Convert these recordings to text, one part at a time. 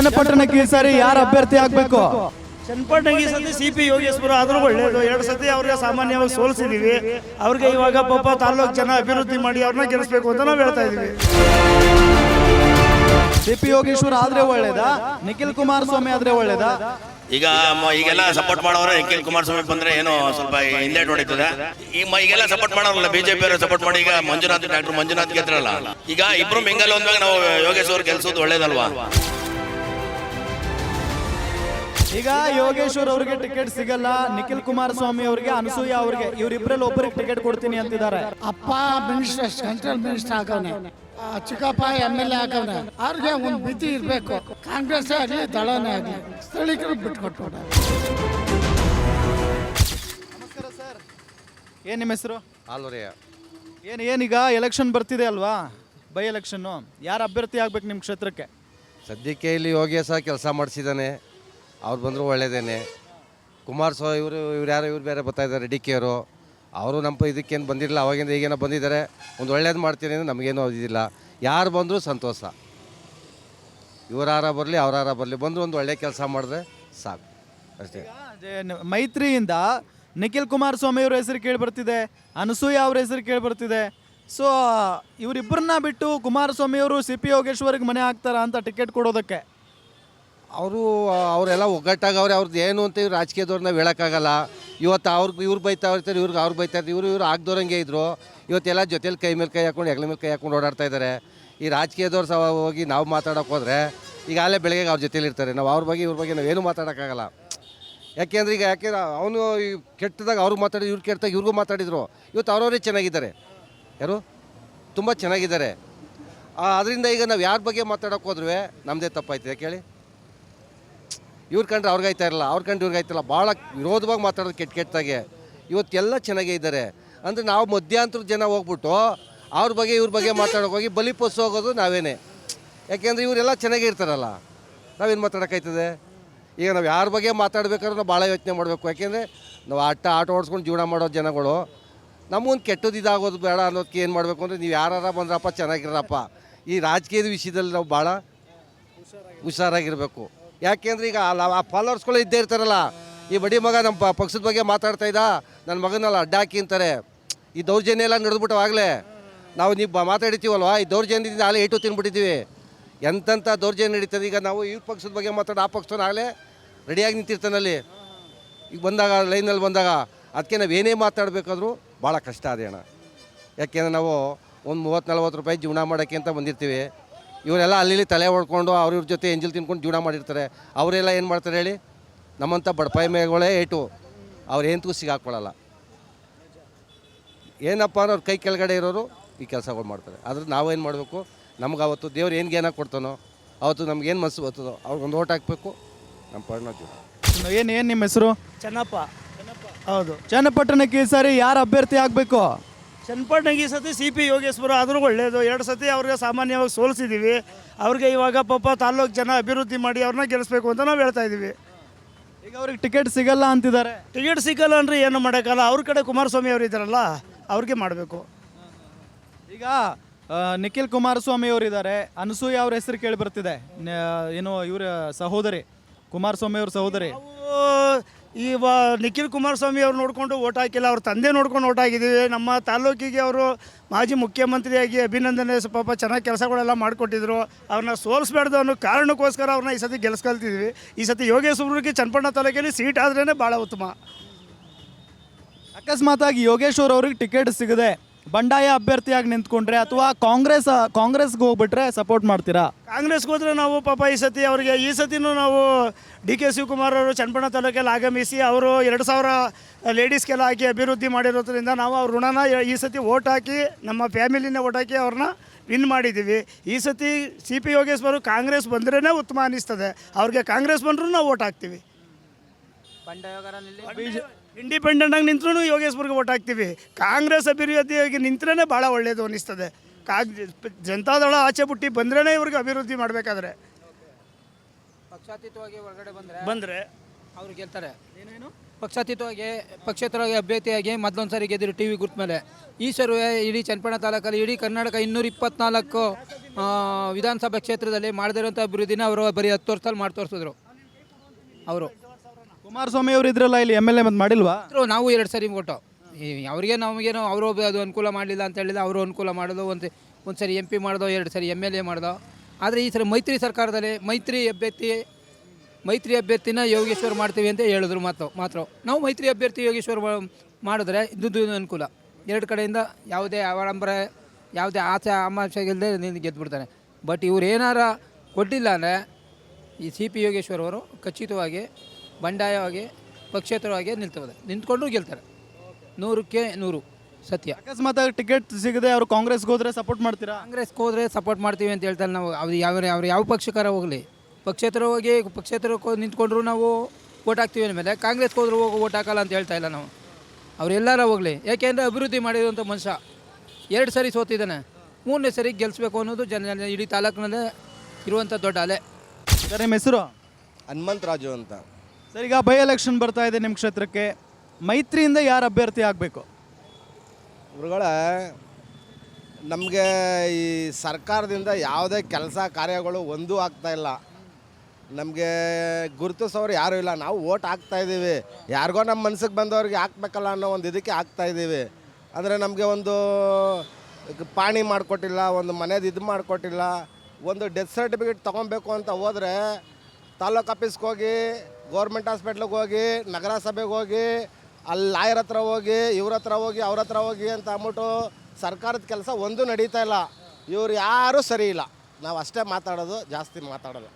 ಚನ್ನಪಟ್ಟಣಕ್ಕೆ ಈ ಸಾರಿ ಯಾರು ಅಭ್ಯರ್ಥಿ ಆಗ್ಬೇಕು? ಚನ್ನಪಟ್ಟಣಕ್ಕೆ ಈ ಸತಿ ಸಿ ಪಿ ಯೋಗೇಶ್ವರ ಆದರೂ ಒಳ್ಳೇದು. ಎರಡು ಸತಿ ಅವ್ರಿಗೆ ಸಾಮಾನ್ಯವಾಗಿ ಸೋಲ್ಸಿದೀವಿ. ಅವ್ರಿಗೆ ಇವಾಗ ಪಾಪ ತಾಲೂಕು ಜನ ಅಭಿವೃದ್ಧಿ ಮಾಡಿ ಅವ್ರನ್ನ ಗೆಲ್ಲಿಸ್ಬೇಕು ಅಂತ ನಾವು ಹೇಳ್ತಾ ಇದೀವಿ. ಸಿ ಪಿ ಯೋಗೇಶ್ವರ ಆದ್ರೆ ಒಳ್ಳೇದಾ? ನಿಖಿಲ್ ಕುಮಾರಸ್ವಾಮಿ ಆದ್ರೆ ಒಳ್ಳೇದ? ಈಗ ಮ- ಈಗೆಲ್ಲ ಸಪೋರ್ಟ್ ಮಾಡೋರು ನಿಖಿಲ್ ಕುಮಾರಸ್ವಾಮಿ ಬಂದ್ರೆ ಏನು ಸ್ವಲ್ಪ ಹಿಂದೆ ಹೊಡಿತದೆ. ಈ ಮ- ಈಗೆಲ್ಲ ಸಪೋರ್ಟ್ ಮಾಡೋರಲ್ಲ ಬಿಜೆಪಿ ಅವರು ಸಪೋರ್ಟ್ ಮಾಡಿ ಈಗ ಮಂಜುನಾಥ್ ಡಾಕ್ಟರ್ ಮಂಜುನಾಥ್ ಗೆದ್ರಲ್ಲ. ಈಗ ಇಬ್ರು ಮಿಂಗಲ್ ಒಂದಾಗ ನಾವು ಯೋಗೇಶ್ ಅವ್ರು ಗೆಲ್ಸೋದು ಒಳ್ಳೇದಲ್ವಾ? ಈಗ ಯೋಗೇಶ್ವರ್ ಅವ್ರಿಗೆ ಟಿಕೆಟ್ ಸಿಗಲ್ಲ ನಿಖಿಲ್ ಕುಮಾರಸ್ವಾಮಿ ಅವರಿಗೆ ಅನಸೂಯ ಅವ್ರಿಗೆ ಇವ್ರಿಬ್ರಲ್ಲಿ ಒಬ್ಬರಿಗೆ ಟಿಕೆಟ್ ಕೊಡ್ತೀನಿ ಅಂತಿದ್ದಾರೆ. ಅಪ್ಪ ಮಿನಿಸ್ಟರ್ ಸೆಂಟ್ರಲ್ ಮಿನಿಸ್ಟರ್ ಆಗವನೆ. ಚಿಕ್ಕಪ್ಪ ಎಂ ಎಲ್ ಎ ಆಗವನೆ. ಅವ್ರಿಗೆ ಒಂದು ಮಿತಿ ಇರಬೇಕು. ಕಾಂಗ್ರೆಸ್ ಆಗಲಿ ದಳನೇ ಆಗಲಿ ಸ್ಥಳೀಕರು ಸರ್. ಏನ್ ನಿಮ್ಮ ಹೆಸರು? ಆಲ್ವರಿಯ ಏನ್ ಏನೀಗ ಎಲೆಕ್ಷನ್ ಬರ್ತಿದೆ ಅಲ್ವಾ? ಬೈ ಎಲೆಕ್ಷನ್ನು ಯಾರು ಅಭ್ಯರ್ಥಿ ಆಗ್ಬೇಕು ನಿಮ್ಮ ಕ್ಷೇತ್ರಕ್ಕೆ? ಸದ್ಯಕ್ಕೆ ಇಲ್ಲಿ ಯೋಗೇಶ ಕೆಲಸ ಮಾಡಿಸಿದ್ದಾನೆ. ಅವ್ರು ಬಂದರೂ ಒಳ್ಳೇದೇನೆ. ಕುಮಾರಸ್ವಾಮಿ ಇವರು ಇವ್ರು ಯಾರು ಇವ್ರು ಬೇರೆ ಬರ್ತಾ ಇದ್ದಾರೆ, ಡಿ ಕೆ ಅವರು. ಅವರು ನಮ್ಮ ಇದಕ್ಕೇನು ಬಂದಿರಲಿಲ್ಲ, ಅವಾಗಿಂದ ಈಗೇನೋ ಬಂದಿದ್ದಾರೆ. ಒಂದು ಒಳ್ಳೇದು ಮಾಡ್ತೀನಿ ಅಂದರೆ ನಮಗೇನು ಇದಿಲ್ಲ. ಯಾರು ಬಂದರೂ ಸಂತೋಷ. ಇವರಾರ ಬರಲಿ ಅವರಾರ ಬರಲಿ. ಬಂದರೂ ಒಂದು ಒಳ್ಳೆ ಕೆಲಸ ಮಾಡಿದ್ರೆ ಸಾಕು. ಅಷ್ಟೇ. ಮೈತ್ರಿಯಿಂದ ನಿಖಿಲ್ ಕುಮಾರಸ್ವಾಮಿ ಅವ್ರ ಹೆಸರು ಕೇಳಿ ಬರ್ತಿದೆ, ಅನಸೂಯ ಅವ್ರ ಹೆಸರು ಕೇಳಿ ಬರ್ತಿದೆ. ಸೊ ಇವರಿಬ್ಬರನ್ನ ಬಿಟ್ಟು ಕುಮಾರಸ್ವಾಮಿ ಅವರು ಸಿ ಪಿ ಯೋಗೇಶ್ವರಿಗೆ ಮನೆ ಹಾಕ್ತಾರ ಅಂತ ಟಿಕೆಟ್ ಕೊಡೋದಕ್ಕೆ. ಅವರು ಅವರೆಲ್ಲ ಒಗ್ಗಟ್ಟಾಗವ್ರೆ ಅವ್ರದ್ದು ಏನು ಅಂತ ಇವ್ರು ರಾಜಕೀಯದವ್ರು ನಾವು ಹೇಳೋಕ್ಕಾಗಲ್ಲ. ಇವತ್ತು ಅವ್ರಿಗೆ ಇವ್ರು ಬೈತಾ ಇರ್ತಾರೆ, ಇವ್ರಿಗೆ ಅವ್ರು ಬೈತಾ ಇರ್ತಾರೆ, ಇವರು, ಇವ್ರು ಆಗ್ದೋರಂಗೆ ಇದ್ರು. ಇವತ್ತೆಲ್ಲ ಜೊತೆಲಿ ಕೈ ಮೇಲೆ ಕೈ ಹಾಕೊಂಡು, ಹೆಗ್ಲ ಮೇಲೆ ಕೈ ಹಾಕೊಂಡು ಓಡಾಡ್ತಾ ಇದ್ದಾರೆ ಈ ರಾಜಕೀಯದವ್ರು ಸಹ ಹೋಗಿ ನಾವು ಮಾತಾಡೋಕೆ ಹೋದರೆ, ಈಗ ಅಲ್ಲೇ ಬೆಳಗ್ಗೆ ಅವ್ರ ಜೊತೆಲಿ ಇರ್ತಾರೆ. ನಾವು ಅವ್ರ ಬಗ್ಗೆ, ಇವ್ರ ಬಗ್ಗೆ ನಾವೇನು ಮಾತಾಡೋಕ್ಕಾಗಲ್ಲ. ಯಾಕೆಂದ್ರೆ ಈಗ, ಯಾಕೆ ಅವನು ಕೆಟ್ಟದಾಗ ಅವ್ರು ಮಾತಾಡಿ, ಇವ್ರು ಕೆಟ್ಟದಾಗ ಇವ್ರಿಗೂ ಮಾತಾಡಿದ್ರು. ಇವತ್ತು ಅವರವರೇ ಚೆನ್ನಾಗಿದ್ದಾರೆ. ಯಾರು? ತುಂಬ ಚೆನ್ನಾಗಿದ್ದಾರೆ. ಅದರಿಂದ ಈಗ ನಾವು ಯಾರ ಬಗ್ಗೆ ಮಾತಾಡೋಕೆ ಹೋದ್ರೂ ನಮ್ಮದೇ ತಪ್ಪಾಯ್ತು ಯಾಕೆ ಇವ್ರು ಕಂಡ್ರೆ ಅವ್ರಿಗಾಯ್ತಾ ಇರಲ್ಲ, ಅವ್ರ ಕಂಡ್ರೆ ಇವ್ರಿಗೆ ಆಯ್ತಲ್ಲ ಭಾಳ ವಿರೋಧವಾಗಿ ಮಾತಾಡೋದು ಕೆಟ್ಟ ಕೆಟ್ಟದಾಗೆ ಇವತ್ತೆಲ್ಲ ಚೆನ್ನಾಗೇ ಇದ್ದಾರೆ ಅಂದರೆ ನಾವು ಮಧ್ಯಾಂತರ ಜನ ಹೋಗ್ಬಿಟ್ಟು ಅವ್ರ ಬಗ್ಗೆ ಇವ್ರ ಬಗ್ಗೆ ಮಾತಾಡೋಕೆ ಹೋಗಿ ಬಲಿಪೋಸು ಹೋಗೋದು ನಾವೇನೆ. ಯಾಕೆಂದರೆ ಇವರೆಲ್ಲ ಚೆನ್ನಾಗೇ ಇರ್ತಾರಲ್ಲ. ನಾವೇನು ಮಾತಾಡೋಕ್ಕಾಯ್ತದೆ ಈಗ ನಾವು ಯಾರ ಬಗ್ಗೆ ಮಾತಾಡ್ಬೇಕಾದ್ರೆ ನಾವು ಭಾಳ ಯೋಚನೆ ಮಾಡಬೇಕು. ಯಾಕೆಂದರೆ ನಾವು ಆಟ ಆಟ ಓಡಿಸ್ಕೊಂಡು ಜೀವನ ಮಾಡೋ ಜನಗಳು. ನಮಗೊಂದು ಕೆಟ್ಟದ್ದು ಇದಾಗೋದು ಬೇಡ ಅನ್ನೋದಕ್ಕೆ ಏನು ಮಾಡಬೇಕು ಅಂದರೆ ನೀವು ಯಾರು ಬಂದ್ರಪ್ಪ ಚೆನ್ನಾಗಿರಪ್ಪ. ಈ ರಾಜಕೀಯದ ವಿಷಯದಲ್ಲಿ ನಾವು ಭಾಳ ಹುಷಾರಾಗಿರಬೇಕು. ಯಾಕೆಂದ್ರೆ ಈಗ ಆ ಫಾಲೋವರ್ಸ್ಗಳು ಇದ್ದೇ ಇರ್ತಾರಲ್ಲ, ಈ ಬಡಿ ಮಗ ನಮ್ಮ ಪಕ್ಷದ ಬಗ್ಗೆ ಮಾತಾಡ್ತಾ ಇದ್ದ, ನನ್ನ ಮಗನಲ್ಲ ಅಡ್ಡ ಹಾಕಿ ಅಂತಾರೆ. ಈ ದೌರ್ಜನ್ಯ ಎಲ್ಲ ನಡೆದ್ಬಿಟ್ಟವಾಗಲೇ, ನಾವು ನೀವು ಮಾತಾಡಿತೀವಲ್ವಾ? ಈ ದೌರ್ಜನ್ಯದಿಂದ ಆಗಲೇ ಏಟು ತಿನ್ಬಿಟ್ಟಿದ್ದೀವಿ. ಎಂತೆಂಥ ದೌರ್ಜನ್ಯ ನಡೀತದೆ? ಈಗ ನಾವು ಈ ಪಕ್ಷದ ಬಗ್ಗೆ ಮಾತಾಡೋ ಆ ಪಕ್ಷನ ಆಗಲೇ ರೆಡಿಯಾಗಿ ನಿಂತಿರ್ತಾನಲ್ಲಿ ಈಗ ಬಂದಾಗ, ಲೈನಲ್ಲಿ ಬಂದಾಗ, ಅದಕ್ಕೆ ನಾವು ಏನೇ ಮಾತಾಡಬೇಕಾದ್ರೂ ಭಾಳ ಕಷ್ಟ ಅದೇ ಅಣ್ಣ. ಯಾಕೆಂದ್ರೆ ನಾವು ಒಂದು ಮೂವತ್ತು ನಲ್ವತ್ತು ರೂಪಾಯಿ ಜೀವನ ಮಾಡೋಕ್ಕೆ ಅಂತ ಬಂದಿರ್ತೀವಿ. ಇವರೆಲ್ಲ ಅಲ್ಲಿ ಇಲ್ಲಿ ತಲೆ ಹೊಡ್ಕೊಂಡು ಅವ್ರ ಇವ್ರ ಜೊತೆ ಎಂಜಲ್ ತಿನ್ಕೊಂಡು ಜೀವನ ಮಾಡಿರ್ತಾರೆ. ಅವರೆಲ್ಲ ಏನು ಮಾಡ್ತಾರೆ ಹೇಳಿ? ನಮ್ಮಂಥ ಬಡಪಾಯಿ ಮೇಗಳೇ ಏಟು. ಅವ್ರು ಏನಂತೂ ಸಿಗಾಕೊಳ್ಳಲ್ಲ ಏನಪ್ಪ ಅಂದ್ರೆ ಅವ್ರ ಕೈ ಕೆಳಗಡೆ ಇರೋರು ಈ ಕೆಲಸಗಳು ಮಾಡ್ತಾರೆ. ಆದರೆ ನಾವೇನು ಮಾಡಬೇಕು? ನಮ್ಗೆ ಅವತ್ತು ದೇವ್ರು ಏನು ಜ್ಞಾನ ಕೊಡ್ತಾನೋ ಅವತ್ತು ನಮ್ಗೆ ಏನು ಮನಸ್ಸು ಬರ್ತದೋ ಅವ್ರಿಗೊಂದು ಓಟ್ ಹಾಕಬೇಕು ನಮ್ಮ ಪರ್ಣ ಜೀವನ. ಏನು ಏನು ನಿಮ್ಮ ಹೆಸರು? ಚೆನ್ನಪ್ಪ. ಹೌದು. ಚನ್ನಪಟ್ಟಣಕ್ಕೆ ಈ ಸಾರಿ ಯಾರು ಅಭ್ಯರ್ಥಿ ಆಗ್ಬೇಕು? ಚನ್ನಪಟ್ಟಣಗೆ ಈ ಸತಿ ಸಿ ಪಿ ಯೋಗೇಶ್ವರ ಆದರೂ ಒಳ್ಳೆಯದು ಎರಡು ಸತಿ ಅವ್ರಿಗೆ ಸಾಮಾನ್ಯವಾಗಿ ಸೋಲಿಸಿದ್ದೀವಿ ಅವ್ರಿಗೆ ಇವಾಗ ಪಾಪ ತಾಲ್ಲೂಕು ಜನ ಅಭಿವೃದ್ಧಿ ಮಾಡಿ ಅವ್ರನ್ನ ಗೆಲ್ಲಿಸ್ಬೇಕು ಅಂತ ನಾವು ಹೇಳ್ತಾ ಇದ್ದೀವಿ ಈಗ ಅವ್ರಿಗೆ ಟಿಕೆಟ್ ಸಿಗಲ್ಲ ಅಂತಿದ್ದಾರೆ. ಟಿಕೆಟ್ ಸಿಗಲ್ಲ ಅಂದರೆ ಏನು ಮಾಡೋಕ್ಕಲ್ಲ ಅವ್ರ ಕಡೆ ಕುಮಾರಸ್ವಾಮಿ ಅವರು ಇದ್ದಾರಲ್ಲ ಅವ್ರಿಗೆ ಮಾಡಬೇಕು. ಈಗ ಆ, ನಿಖಿಲ್ ಕುಮಾರಸ್ವಾಮಿ ಅವರಿದ್ದಾರೆ. ಅನಸೂಯ ಅವ್ರ ಹೆಸರು ಕೇಳಿ ಬರ್ತಿದೆ. ಏನು ಇವರ ಸಹೋದರಿ. ಕುಮಾರಸ್ವಾಮಿ ಅವ್ರ ಸಹೋದರಿ? ಈ ವ ನಿಖಿಲ್ ಕುಮಾರಸ್ವಾಮಿ ಅವ್ರು ನೋಡಿಕೊಂಡು ಓಟ್ ಹಾಕಿಲ್ಲ ಅವ್ರ ತಂದೆ ನೋಡ್ಕೊಂಡು ಓಟ್ ಹಾಕಿದ್ದೀವಿ. ನಮ್ಮ ತಾಲೂಕಿಗೆ ಅವರು ಮಾಜಿ ಮುಖ್ಯಮಂತ್ರಿಯಾಗಿ ಅಭಿನಂದನೆ ಸ್ವಲ್ಪ ಪಾಪ ಚೆನ್ನಾಗಿ ಕೆಲಸಗಳೆಲ್ಲ ಮಾಡಿಕೊಟ್ಟಿದ್ರು. ಅವ್ರನ್ನ ಸೋಲಿಸ್ಬಾರ್ದು ಅನ್ನೋ ಕಾರಣಕ್ಕೋಸ್ಕರ ಅವ್ರನ್ನ ಈ ಸತಿ ಗೆಲ್ಸ್ಕೊಳ್ತಿದ್ವಿ. ಈ ಸತಿ ಯೋಗೇಶ್ವರಿಗೆ ಚನ್ನಪಣ್ಣ ತಾಲೂಕಲ್ಲಿ ಸೀಟ್ ಆದ್ರೇ ಭಾಳ ಉತ್ತಮ. ಅಕಸ್ಮಾತಾಗಿ ಯೋಗೇಶ್ವರ್ ಅವ್ರಿಗೆ ಟಿಕೆಟ್ ಸಿಗದೆ ಬಂಡಾಯ ಅಭ್ಯರ್ಥಿಯಾಗಿ ನಿಂತ್ಕೊಂಡ್ರೆ ಅಥವಾ ಕಾಂಗ್ರೆಸ್ ಕಾಂಗ್ರೆಸ್ಗೆ ಹೋಗ್ಬಿಟ್ರೆ ಸಪೋರ್ಟ್ ಮಾಡ್ತೀರಾ? ಕಾಂಗ್ರೆಸ್ಗೆ ಹೋದ್ರೆ ನಾವು ಪಾಪ ಈ ಸತಿ ಅವರಿಗೆ ಈ ಸತಿನೂ ನಾವು ಡಿ ಕೆ ಶಿವಕುಮಾರ್ ಅವರು ಚನ್ನಪಣ ತಾಲೂಕಲ್ಲಿ ಆಗಮಿಸಿ ಅವರು ಎರಡು ಸಾವಿರ ಲೇಡೀಸ್ಗೆಲ್ಲ ಹಾಕಿ ಅಭಿವೃದ್ಧಿ ಮಾಡಿರೋದ್ರಿಂದ ನಾವು ಅವ್ರ ಋಣನ ಈ ಸತಿ ಓಟ್ ಹಾಕಿ ನಮ್ಮ ಫ್ಯಾಮಿಲಿನ ಓಟ್ ಹಾಕಿ ಅವ್ರನ್ನ ವಿನ್ ಮಾಡಿದ್ದೀವಿ. ಈ ಸತಿ ಸಿ ಪಿ ಯೋಗೇಶ್ವರು ಕಾಂಗ್ರೆಸ್ ಬಂದ್ರೇ ಉತ್ತಮ ಅನ್ನಿಸ್ತದೆ ಅವ್ರಿಗೆ ಕಾಂಗ್ರೆಸ್ ಬಂದರೂ ನಾವು ಓಟ್ ಹಾಕ್ತೀವಿ. ಇಂಡಿಪೆಂಡೆಂಟ್ ಆಗಿ ನಿಂತ್ರೂ ಯೋಗೇಶ್ವರ್ಗೆ ಓಟ್ ಹಾಕ್ತೀವಿ. ಕಾಂಗ್ರೆಸ್ ಅಭಿವೃದ್ಧಿಯಾಗಿ ನಿಂತ್ರೇ ಭಾಳ ಒಳ್ಳೆಯದು ಅನ್ನಿಸ್ತದೆ. ಕಾಗ್ ಜನತಾದಳ ಆಚೆ ಬಿಟ್ಟು ಬಂದ್ರೇ ಇವ್ರಿಗೆ ಅಭಿವೃದ್ಧಿ ಮಾಡಬೇಕಾದ್ರೆ. ಪಕ್ಷಾತೀತವಾಗಿ ಹೊರಗಡೆ ಬಂದರೆ ಬಂದರೆ ಅವ್ರು ಗೆಲ್ತಾರೆ. ಪಕ್ಷಾತೀತವಾಗಿ ಪಕ್ಷೇತರವಾಗಿ ಅಭ್ಯರ್ಥಿಯಾಗಿ ಮೊದಲೊಂದು ಸಾರಿ ಗೆದ್ದರು ಟಿ ವಿ ಗುರ್ತ ಮೇಲೆ. ಈ ಸರ್ವೆ ಇಡೀ ಚನ್ನಪಟ್ಟಣ ತಾಲೂಕಲ್ಲಿ ಇಡೀ ಕರ್ನಾಟಕ ಇನ್ನೂರ ಇಪ್ಪತ್ನಾಲ್ಕು ವಿಧಾನಸಭಾ ಕ್ಷೇತ್ರದಲ್ಲಿ ಮಾಡದಿರೋಂಥ ಅಭಿವೃದ್ಧಿನ ಅವರು ಬರೀ ಹತ್ತು ವರ್ಷದಲ್ಲಿ ಮಾಡಿ ತೋರಿಸಿದ್ರು ಅವರು. ಕುಮಾರಸ್ವಾಮಿ ಅವರು ಇದ್ರಲ್ಲ ಇಲ್ಲಿ ಎಂ ಎಲ್ ಎ ಮತ್ತೆ ಮಾಡಿಲ್ವಾ? ನಾವು ಎರಡು ಸರಿ ಕೊಟ್ಟು ಅವ್ರಿಗೆ ನಮಗೇನೋ, ಅವರು ಅದು ಅನುಕೂಲ ಮಾಡಲಿಲ್ಲ ಅಂತ ಹೇಳಿದ ಅವರು ಅನುಕೂಲ ಮಾಡೋದು, ಒಂದು ಒಂದು ಸರಿ ಎಂ ಪಿ ಮಾಡ್ದೋ, ಎರಡು ಸರಿ ಎಂ ಎಲ್ ಎ ಮಾಡ್ದೋ. ಆದರೆ ಈ ಸರಿ ಮೈತ್ರಿ ಸರ್ಕಾರದಲ್ಲಿ ಮೈತ್ರಿ ಅಭ್ಯರ್ಥಿ, ಮೈತ್ರಿ ಅಭ್ಯರ್ಥಿನ ಯೋಗೇಶ್ವರ್ ಮಾಡ್ತೀವಿ ಅಂತ ಹೇಳಿದ್ರು ಮಾತು ಮಾತ್ರ. ನಾವು ಮೈತ್ರಿ ಅಭ್ಯರ್ಥಿ ಯೋಗೇಶ್ವರ್ ಮಾಡಿದ್ರೆ ಇದ್ದು ಅನುಕೂಲ. ಎರಡು ಕಡೆಯಿಂದ ಯಾವುದೇ ಅವಲಂಬರ ಯಾವುದೇ ಆಸೆ, ಆಮಾಶೆ ಇಲ್ಲದೆ ನಿಂತು ಗೆದ್ದುಬಿಡ್ತಾನೆ ಬಟ್ ಇವ್ರು ಏನಾರ ಕೊಟ್ಟಿಲ್ಲ ಅಂದರೆ ಈ ಸಿ ಪಿ ಯೋಗೇಶ್ವರ್ ಅವರು ಖಚಿತವಾಗಿ ಬಂಡಾಯವಾಗಿ ಪಕ್ಷೇತರವಾಗಿ ನಿಲ್ತವೆ ನಿಂತ್ಕೊಂಡು ಗೆಲ್ತಾರೆ. ನೂರಕ್ಕೆ ನೂರು ಸತ್ಯ. ಅಕಸ್ಮಾತ್ ಟಿಕೆಟ್ ಸಿಗದೆ ಅವರು ಕಾಂಗ್ರೆಸ್ಗೆ ಹೋದ್ರೆ ಸಪೋರ್ಟ್ ಮಾಡ್ತೀರಾ? ಕಾಂಗ್ರೆಸ್ಗೆ ಹೋದರೆ ಸಪೋರ್ಟ್ ಮಾಡ್ತೀವಿ ಅಂತ ಹೇಳ್ತಾರೆ ನಾವು. ಅವ್ರು ಯಾವ ಅವ್ರು ಯಾವ ಪಕ್ಷಕಾರ ಹೋಗಲಿ. ಪಕ್ಷೇತರ ಹೋಗಿ ಪಕ್ಷೇತರಕ್ಕೆ ಹೋಗಿ ನಿಂತ್ಕೊಂಡ್ರು ನಾವು ಓಟ್ ಹಾಕ್ತೀವಿ ಅಂದಮೇಲೆ ಕಾಂಗ್ರೆಸ್ಗೆ ಹೋದ್ರೆ ಹೋಗಿ ಓಟ್ ಹಾಕಲ್ಲ ಅಂತ ಹೇಳ್ತಾ ಇಲ್ಲ ನಾವು. ಅವರೆಲ್ಲರ ಹೋಗಲಿ. ಯಾಕೆಂದರೆ ಅಭಿವೃದ್ಧಿ ಮಾಡಿರುವಂಥ ಮನುಷ್ಯ. ಎರಡು ಸರಿ ಸೋತಿದ್ದಾನೆ. ಮೂರನೇ ಸರಿ ಗೆಲ್ಲಿಸ್ಬೇಕು ಅನ್ನೋದು ಜನ ಜನ ಇಡೀ ತಾಲೂಕಿನಲ್ಲೇ ಇರುವಂಥ ದೊಡ್ಡ ಅಲೆ. ಸರ್ ನಿಮ್ಮ ಹೆಸರು? ಹನುಮಂತರಾಜು ಅಂತ. ಸರ್, ಈಗ ಬೈ ಎಲೆಕ್ಷನ್ ಬರ್ತಾ ಇದೆ ನಿಮ್ಮ ಕ್ಷೇತ್ರಕ್ಕೆ. ಮೈತ್ರಿಯಿಂದ ಯಾರು ಅಭ್ಯರ್ಥಿ ಆಗಬೇಕು? ಗುರುಗಳ, ನಮಗೆ ಈ ಸರ್ಕಾರದಿಂದ ಯಾವುದೇ ಕೆಲಸ ಕಾರ್ಯಗಳು ಒಂದೂ ಆಗ್ತಾ ಇಲ್ಲ. ನಮಗೆ ಗುರುತಿಸೋರು ಯಾರೂ ಇಲ್ಲ. ನಾವು ಓಟ್ ಹಾಕ್ತಾ ಇದ್ದೀವಿ. ಯಾರಿಗೋ ನಮ್ಮ ಮನ್ಸಿಗೆ ಬಂದವ್ರಿಗೆ ಹಾಕ್ಬೇಕಲ್ಲ ಅನ್ನೋ ಒಂದು ಇದಕ್ಕೆ ಹಾಕ್ತಾ ಇದ್ದೀವಿ. ಅಂದರೆ ನಮಗೆ ಒಂದು ಪಾಣಿ ಮಾಡಿಕೊಟ್ಟಿಲ್ಲ, ಒಂದು ಮನೆದು ಇದು ಮಾಡಿಕೊಟ್ಟಿಲ್ಲ, ಒಂದು ಡೆತ್ ಸರ್ಟಿಫಿಕೇಟ್ ತೊಗೊಬೇಕು ಅಂತ ಹೋದರೆ ತಾಲೂಕು ಆಫೀಸ್ಗೆ ಹೋಗಿ ಗೌರ್ಮೆಂಟ್ ಹಾಸ್ಪಿಟ್ಲಿಗೆ ಹೋಗಿ ನಗರಸಭೆಗೆ ಹೋಗಿ ಅಲ್ಲಿ ಲಾಯರ್ ಹತ್ರ ಹೋಗಿ ಇವ್ರ ಹತ್ರ ಹೋಗಿ ಅವ್ರ ಹತ್ರ ಹೋಗಿ ಅಂತ ಅಂದ್ಬಿಟ್ಟು ಸರ್ಕಾರದ ಕೆಲಸ ಒಂದೂ ನಡೀತಾ ಇಲ್ಲ. ಇವ್ರು ಯಾರೂ ಸರಿ ಇಲ್ಲ. ನಾವು ಅಷ್ಟೇ ಮಾತಾಡೋದು ಜಾಸ್ತಿ ಮಾತಾಡೋದು.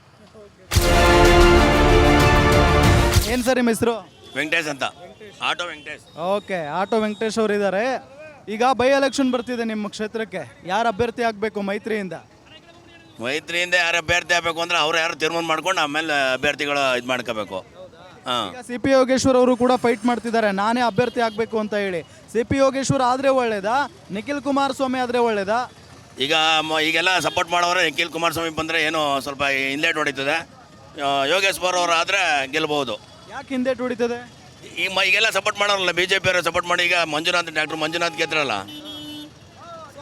ಏನು ಸರ್ ನಿಮ್ಮ ಹೆಸರು? ವೆಂಕಟೇಶ್ ಅಂತ. Auto Venkatesh. Okay auto Venkatesh ಅವರು ಇದ್ದಾರೆ ಈಗ ಬೈ ಎಲೆಕ್ಷನ್ ಬರ್ತಿದೆ ನಿಮ್ಮ ಕ್ಷೇತ್ರಕ್ಕೆ. ಯಾರು ಅಭ್ಯರ್ಥಿ ಆಗಬೇಕು ಮೈತ್ರಿಯಿಂದ? ಮೈತ್ರಿಯಿಂದ ಯಾರು ಅಭ್ಯರ್ಥಿ ಆಗಬೇಕು ಅಂದ್ರೆ ಅವ್ರು ಯಾರು ತೀರ್ಮಾನ ಮಾಡ್ಕೊಂಡು ಆಮೇಲೆ ಅಭ್ಯರ್ಥಿಗಳು ಇದು ಮಾಡ್ಕೋಬೇಕು. ಹಾಂ. ಈಗ ಸಿ ಪಿ ಯೋಗೇಶ್ವರ್ ಅವರು ಕೂಡ ಫೈಟ್ ಮಾಡ್ತಿದ್ದಾರೆ. ನಾನೇ ಅಭ್ಯರ್ಥಿ ಆಗಬೇಕು ಅಂತ ಹೇಳಿ. ಸಿ ಪಿ ಯೋಗೇಶ್ವರ್ ಆದರೆ ಒಳ್ಳೇದಾ? ನಿಖಿಲ್ ಕುಮಾರಸ್ವಾಮಿ ಆದರೆ ಒಳ್ಳೇದಾ? ಈಗ ಮ- ಈಗೆಲ್ಲ ಸಪೋರ್ಟ್ ಮಾಡೋರು ನಿಖಿಲ್ ಕುಮಾರಸ್ವಾಮಿ ಬಂದರೆ ಏನೋ ಸ್ವಲ್ಪ ಹಿಂದೇಟ್ ಹೊಡಿತದೆ. ಯೋಗೇಶ್ವರ್ ಅವರು ಆದರೆ ಗೆಲ್ಬೋದು ಯಾಕೆ ಹಿಂದೆ ಹೊಡಿತದೆ? ಈ ಮ ಈಗೆಲ್ಲ ಸಪೋರ್ಟ್ ಮಾಡೋರಲ್ಲ ಬಿ ಜೆ ಪಿಯವರು ಸಪೋರ್ಟ್ ಮಾಡಿ ಈಗ ಮಂಜುನಾಥ್ ಡಾಕ್ಟರ್ ಮಂಜುನಾಥ್ ಗೆದ್ರಲ್ಲ.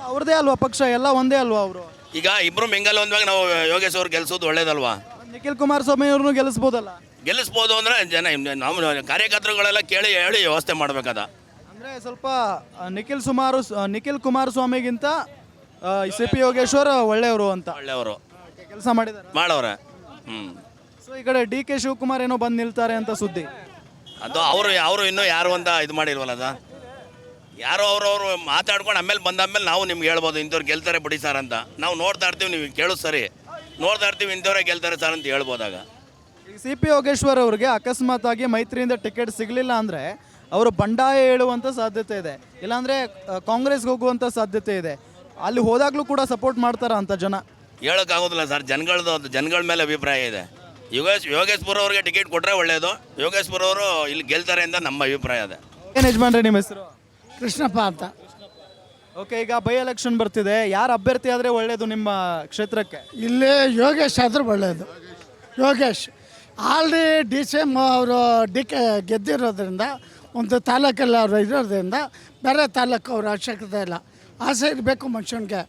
ಅವ್ರದೇ ಅಲ್ವಾ ಪಕ್ಷ? ಎಲ್ಲ ಒಂದೇ ಅಲ್ವಾ ಅವರು? ಈಗ ಇಬ್ರು ಮಿಂಗಲ್ ಒಂದ್ವಾಗ ನಾವು ಯೋಗೇಶ್ ಅವ್ರು ಗೆಲ್ಸೋದು ಒಳ್ಳೇದಲ್ವಾ? ನಿಖಿಲ್ ಕುಮಾರಸ್ವಾಮಿ ಅವ್ರನ್ನು ಗೆಲ್ಲಿಸ್ಬೋದಲ್ಲ ಗೆಲ್ಲಿಸ್ಬೋದು ಅಂದ್ರೆ ಜನ ನಮ್ಮ ಕಾರ್ಯಕರ್ತರುಗಳೆಲ್ಲ ಕೇಳಿ ಹೇಳಿ ವ್ಯವಸ್ಥೆ ಮಾಡ್ಬೇಕದ. ಅಂದರೆ ಸ್ವಲ್ಪ ಆ, ನಿಖಿಲ್ ಸುಮಾರು ನಿಖಿಲ್ ಕುಮಾರಸ್ವಾಮಿಗಿಂತ ಸಿ ಪಿ ಯೋಗೇಶ್ವರ್ ಒಳ್ಳೆಯವರು ಅಂತ. ಒಳ್ಳೆಯವರು. ಕೆಲಸ ಮಾಡಿದ್ದಾರೆ. ಮಾಡೋರೆ. ಹ್ಞೂ ಸೊ ಈ ಕಡೆ ಡಿ ಕೆ ಶಿವಕುಮಾರ್ ಏನೋ ಬಂದು ನಿಲ್ತಾರೆ ಅಂತ ಸುದ್ದಿ. ಅದು ಅವರು ಅವರು ಇನ್ನೂ ಯಾರು ಅಂತ ಇದು ಮಾಡಿಲ್ವಲ್ಲ ಅದ? ಯಾರೋ ಅವರವರು ಮಾತಾಡ್ಕೊಂಡು ಆಮೇಲೆ ಬಂದಾದ್ಮೇಲೆ ನಾವು ನಿಮ್ಗೆ ಹೇಳ್ಬೋದು ಇಂಥವ್ರು ಗೆಲ್ತಾರೆ ಬಿಡಿ ಸರ್ ಅಂತ. ನಾವು ನೋಡ್ತಾ ಇರ್ತೀವಿ ನೀವು ಕೇಳು ಸರಿ. ನೋಡ್ತಾ ಇರ್ತೀವಿ ಇಂಥವ್ರೇ ಗೆಲ್ತಾರೆ ಸರ್ ಅಂತ ಹೇಳ್ಬೋದಾಗ ಸಿ ಪಿ ಯೋಗೇಶ್ವರ್ ಅವ್ರಿಗೆ ಅಕಸ್ಮಾತ್ ಆಗಿ ಮೈತ್ರಿಯಿಂದ ಟಿಕೆಟ್ ಸಿಗಲಿಲ್ಲ ಅಂದರೆ ಅವರು ಬಂಡಾಯ ಹೇಳುವಂಥ ಸಾಧ್ಯತೆ ಇದೆ. ಇಲ್ಲಾಂದರೆ ಕಾಂಗ್ರೆಸ್ಗೆ ಹೋಗುವಂಥ ಸಾಧ್ಯತೆ ಇದೆ. ಅಲ್ಲಿ ಹೋದಾಗಲೂ ಕೂಡ ಸಪೋರ್ಟ್ ಮಾಡ್ತಾರ ಅಂತ ಜನ? ಹೇಳೋಕ್ಕಾಗೋದಿಲ್ಲ ಸರ್ ಜನಗಳದ್ದು ಅದು ಜನಗಳ ಮೇಲೆ ಅಭಿಪ್ರಾಯ ಇದೆ. ಯೋಗೇಶ್ ಯೋಗೇಶ್ಪುರ ಅವ್ರಿಗೆ ಟಿಕೆಟ್ ಕೊಟ್ಟರೆ ಒಳ್ಳೆಯದು ಯೋಗೇಶ್ಪುರ ಅವರು ಇಲ್ಲಿ ಗೆಲ್ತಾರೆ ಅಂತ ನಮ್ಮ ಅಭಿಪ್ರಾಯ ಇದೆ. ಏನು ಯಜಮಾನ್ರಿ ನಿಮ್ಮ ಹೆಸರು? ಕೃಷ್ಣಪ್ಪ ಅಂತ. ಓಕೆ ಈಗ ಬೈ ಎಲೆಕ್ಷನ್ ಬರ್ತಿದೆ. ಯಾರು ಅಭ್ಯರ್ಥಿ ಆದರೆ ಒಳ್ಳೆಯದು ನಿಮ್ಮ ಕ್ಷೇತ್ರಕ್ಕೆ? ಇಲ್ಲಿ ಯೋಗೇಶ್ ಆದರೂ ಒಳ್ಳೆಯದು Yogesh already D C M ಅವರು ಡಿ ಕೆ ಗೆದ್ದಿರೋದ್ರಿಂದ ಒಂದು ತಾಲೂಕಲ್ಲಿ ಅವರು ಇರೋದ್ರಿಂದ ಬೇರೆ ತಾಲೂಕು ಅವ್ರ ಅವಶ್ಯಕತೆ ಇಲ್ಲ. ಆಸೆ ಇರಬೇಕು ಮನುಷ್ಯನಿಗೆ.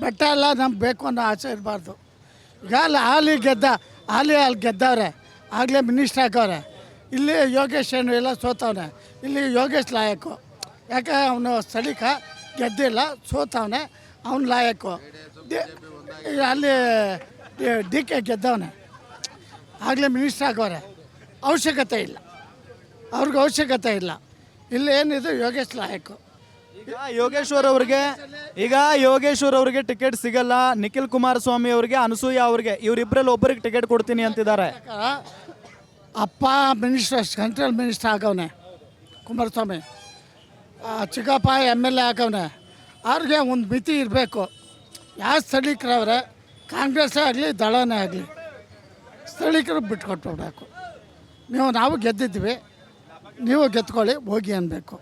ಬೆಟ್ಟ ಎಲ್ಲ ನಮ್ಗೆ ಬೇಕು ಅನ್ನೋ ಆಸೆ ಇರಬಾರ್ದು. ಈಗ ಅಲ್ಲಿ ಹಾಲಿ ಗೆದ್ದ ಹಾಲಿ ಅಲ್ಲಿ ಗೆದ್ದವ್ರೆ ಆಗಲೇ ಮಿನಿಸ್ಟ್ರ್ ಹಾಕವ್ರೆ ಇಲ್ಲಿ ಯೋಗೇಶ್ ಏನು ಎಲ್ಲ ಸೋತವ್ರೆ ಇಲ್ಲಿ ಯೋಗೇಶ್ ಲಾಯಕು ಯಾಕೆ ಅವನು ಸ್ಥಳೀಕ ಗೆದ್ದಿಲ್ಲ ಸೋತವನೆ ಅವನು ಲಾಯಕ್ಕು ಅಲ್ಲಿ ಡಿ ಕೆ ಗೆದ್ದವನೆ. ಆಗಲೇ ಮಿನಿಸ್ಟರ್ ಆಗೋರೆ. ಅವಶ್ಯಕತೆ ಇಲ್ಲ. ಅವ್ರಿಗೆ ಅವಶ್ಯಕತೆ ಇಲ್ಲ. ಇಲ್ಲಿ ಏನಿದೆ? ಯೋಗೇಶ್ ಲಾಯಕು. ಈಗ ಯೋಗೇಶ್ವರ್ ಅವ್ರಿಗೆ ಈಗ ಯೋಗೇಶ್ವರ್ ಅವ್ರಿಗೆ ಟಿಕೆಟ್ ಸಿಗಲ್ಲ. ನಿಖಿಲ್ ಕುಮಾರಸ್ವಾಮಿ ಅವ್ರಿಗೆ ಅನಸೂಯ ಅವ್ರಿಗೆ ಇವರಿಬ್ಬರಲ್ಲಿ ಒಬ್ಬರಿಗೆ ಟಿಕೆಟ್ ಕೊಡ್ತೀನಿ ಅಂತಿದ್ದಾರೆ. ಅಪ್ಪ ಮಿನಿಸ್ಟರ್ ಸೆಂಟ್ರಲ್ ಮಿನಿಸ್ಟರ್ ಆಗವನೆ ಕುಮಾರಸ್ವಾಮಿ. ಆ, ಚಿಕ್ಕಪ್ಪ ಎಂ ಎಲ್ ಎ ಆಗವನೆ ಅವ್ರಿಗೆ ಒಂದು ಮಿತಿ ಇರಬೇಕು. ಯಾವ ಸ್ಥಳೀಕರವ್ರೆ ಕಾಂಗ್ರೆಸ್ಸೇ ಆಗಲಿ ದಳನೇ ಆಗಲಿ ಸ್ಥಳೀಕರು ಬಿಟ್ಕೊಟ್ಬಿಡ್ಬೇಕು ನೀವು ನಾವು ಗೆದ್ದಿದ್ವಿ ನೀವು ಗೆದ್ಕೊಳ್ಳಿ ಹೋಗಿ ಅನ್ಬೇಕು.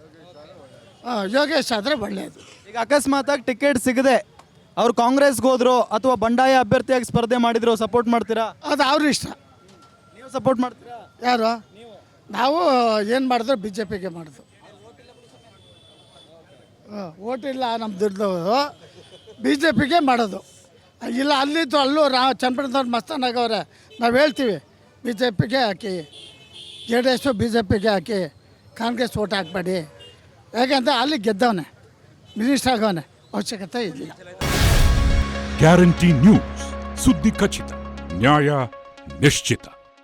ಆ, ಯೋಗೇಶ್ ಆದರೆ ಒಳ್ಳೆಯದು ಈಗ ಅಕಸ್ಮಾತ್ ಆಗಿ ಟಿಕೆಟ್ ಸಿಗದೆ ಅವ್ರು ಕಾಂಗ್ರೆಸ್ಗೆ ಹೋದ್ರು ಅಥವಾ ಬಂಡಾಯ ಅಭ್ಯರ್ಥಿಯಾಗಿ ಸ್ಪರ್ಧೆ ಮಾಡಿದ್ರು ಸಪೋರ್ಟ್ ಮಾಡ್ತೀರಾ? ಅದು ಅವ್ರ ಇಷ್ಟ. ನೀವು ಸಪೋರ್ಟ್ ಮಾಡ್ತೀರಾ? ಯಾರು? ನಾವು ಏನು ಮಾಡಿದ್ರು ಬಿ ಜೆ ಪಿಗೆ ಮಾಡಿದ್ರು. ಓಟ್ ಇಲ್ಲ ನಮ್ಮ ದುಡ್ಡು ಬಿ ಜೆ ಪಿಗೆ ಮಾಡೋದು ಇಲ್ಲ, ಅಲ್ಲಿದ್ದು ಅಲ್ಲೂ ರಾ, ಚನ್ನಪಟ್ಟಣದವ್ರು ಮಸ್ತಾನಾಗವ್ರೆ ನಾವು ಹೇಳ್ತೀವಿ ಬಿ ಜೆ ಪಿಗೆ ಹಾಕಿ J D S B J ಪಿಗೆ ಹಾಕಿ, ಕಾಂಗ್ರೆಸ್ ಓಟ್ ಹಾಕ್ಬೇಡಿ. ಯಾಕೆಂದರೆ ಅಲ್ಲಿ ಗೆದ್ದವನೇ, ಮಿನಿಸ್ಟರ್ ಆಗವನೆ, ಅವಶ್ಯಕತೆ ಇಲ್ಲ ಗ್ಯಾರಂಟಿ ನ್ಯೂಸ್, ಸುದ್ದಿ ಖಚಿತ, ನ್ಯಾಯ ನಿಶ್ಚಿತ.